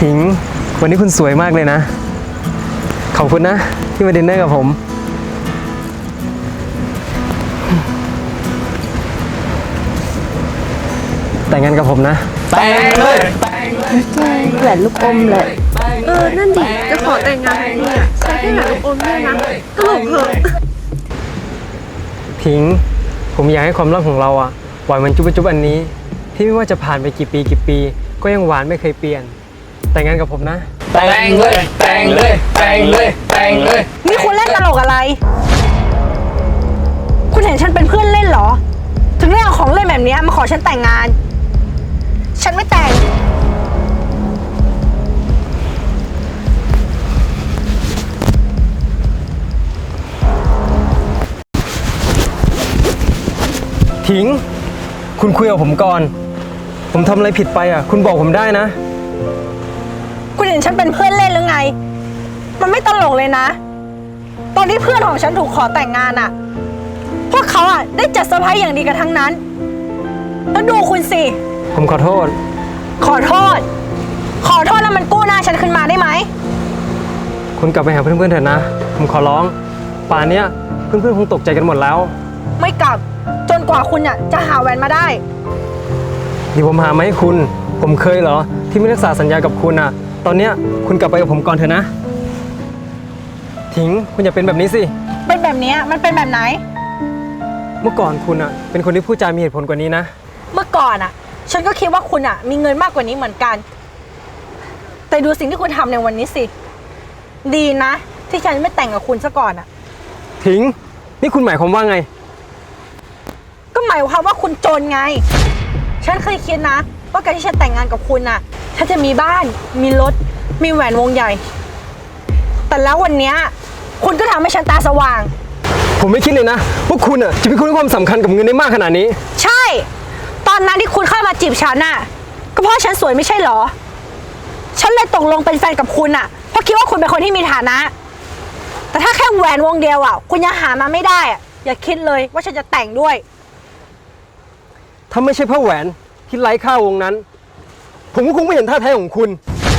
ถิง วันนี้คุณสวยมากเลยนะ ขอบคุณนะ ที่มาดินเนอร์กับผม แต่งงานกับผมนะ แต่งเลยแหวนลูกอมเลย เออ นั่นดิ จะขอแต่งงานกันเนี่ยใช้แค่หาลูกอมเนี่ยนะตลกเหอะพิงค์ผมอยากให้ความรักของเราอะหวานเหมันจุ๊บจุ๊บอันนี้ ที่ไม่ว่าจะผ่านไปกี่ปีกี่ปี ก็ยังหวานไม่เคยเปลี่ยน แต่งงานกับผมนะ แต่งเลย แต่งเลย แต่งเลย แต่งเลย นี่คุณเล่นตลกอะไร คุณเห็นฉันเป็นเพื่อนเล่นเหรอ ถึงได้เอาของเล่นแบบเนี้ยมาขอฉันแต่งงาน ฉันไม่แต่งถิงคุณคุยกับผมก่อน ผมทำอะไรผิดไปอะคุณบอกผมได้นะ คุณเห็นฉันเป็นเพื่อนเล่นหรือไง มันไม่ตลกเลยนะ ตอนที่เพื่อนของฉันถูกขอแต่งงานอะพวกเขาอะได้จัดเซอร์ไพรส์อย่างดีกันทั้งนั้น แล้วดูคุณสิ ผมขอโทษ ขอโทษ ขอโทษแล้วมันกู้หน้าฉันขึ้นมาได้ไหม คุณกลับไปหาเพื่อนๆเถอะนะ ผมขอร้อง ป่านเนี้ยเพื่อนๆคงตกใจกันหมดแล้ว ไม่กลับ จนกว่าคุณอะจะหาแหวนมาได้ เดี๋ยวผมหามาให้คุณ ผมเคยเหรอ ที่ไม่รักษาสัญญากับคุณอะ ตอนเนี้ยคุณกลับไปกับผมก่อนเถอะนะ ถิงคุณอย่าเป็นแบบนี้สิ เป็นแบบเนี้ยมันเป็นแบบไหน เมื่อก่อนคุณอะเป็นคนที่พูดจามีเหตุผลกว่านี้นะ เมื่อก่อนอะฉันก็คิดว่าคุณอะมีเงินมากกว่านี้เหมือนกัน แต่ดูสิ่งที่คุณทำในวันนี้สิ ดีนะ ที่ฉันไม่แต่งกับคุณซะก่อนอะถิง นี่คุณหมายความว่าไง ก็หมายความว่าคุณจนไง ฉันเคยคิดนะ ว่าการที่ฉันแต่งงานกับคุณอะฉันจะมีบ้าน มีรถ มีแหวนวงใหญ่ แต่แล้ววันเนี้ยคุณก็ทำให้ฉันตาสว่าง ผมไม่คิดเลยนะว่าคุณอะจะมีคุณให้ความสำคัญกับเงินได้มากขนาดนี้ ใช่ ตอนนั้นที่คุณเข้ามาจีบฉันน่ะ ก็เพราะฉันสวยไม่ใช่เหรอ ฉันเลยตกลงเป็นแฟนกับคุณน่ะ เพราะคิดว่าคุณเป็นคนที่มีฐานะ แต่ถ้าแค่แหวนวงเดียวอะ คุณยังหามาไม่ได้อะ อย่าคิดเลยว่าฉันจะแต่งด้วย ถ้าไม่ใช่เพราะแหวน ที่ไร้ค่าวงนั้น ผมก็คงไม่เห็นท่าแท้ของคุณ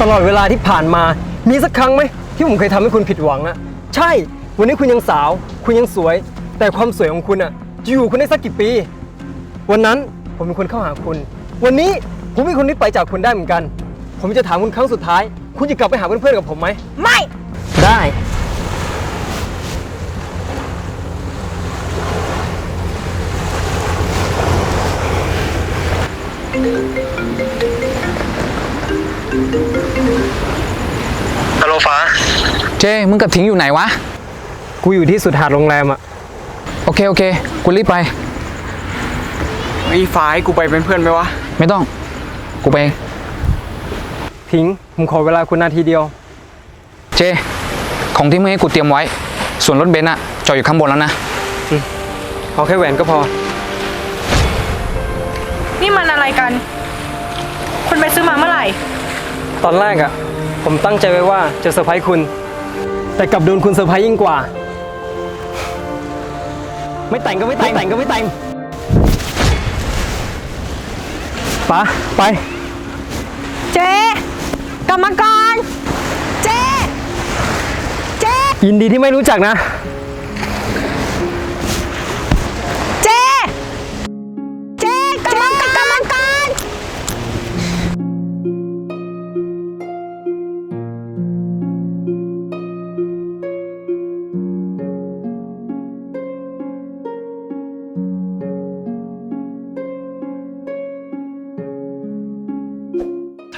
ตลอดเวลาที่ผ่านมา มีสักครั้งไหมที่ผมเคยทำให้คุณผิดหวังอะใช่ วันนี้คุณยังสาว คุณยังสวย แต่ความสวยของคุณอะจะอยู่คุณได้สักกี่ปี วันนั้นผมเป็นคนเข้าหาคุณ วันนี้ผมเป็นคนที่ไปจากคุณได้เหมือนกัน ผมจะถามคุณครั้งสุดท้าย คุณจะกลับไปหาเพื่อนๆกับผมไหม ไม่ ได้ เจ้มึงกับถิงอยู่ไหนวะ กูอยู่ที่สุดหาดโรงแรมอะโอเคโอเค กูรีบไป ไอ้ฟ้าให้กูไปเป็นเพื่อนไหมวะ ไม่ต้อง กูไปเองพิงค์ผมขอเวลาคุณนาทีเดียว เจ้ของที่มึงให้กูเตรียมไว้ ส่วนรถเบนซ์อะจอดอยู่ข้างบนแล้วนะ เอาแค่แหวนก็พอ นี่มันอะไรกัน คุณไปซื้อมาเมื่อไหร่ ตอนแรกอะผมตั้งใจไว้ว่าจะเซอร์ไพรส์คุณ แต่กลับโดนคุณเซอร์ไพรส์ยิ่งกว่า ไม่แต่งก็ไม่แต่งแต่งก็ไม่แต่งป๋าไป เจ๊กรรมกรเจ๊ เจ๊ ยินดีที่ไม่รู้จักนะ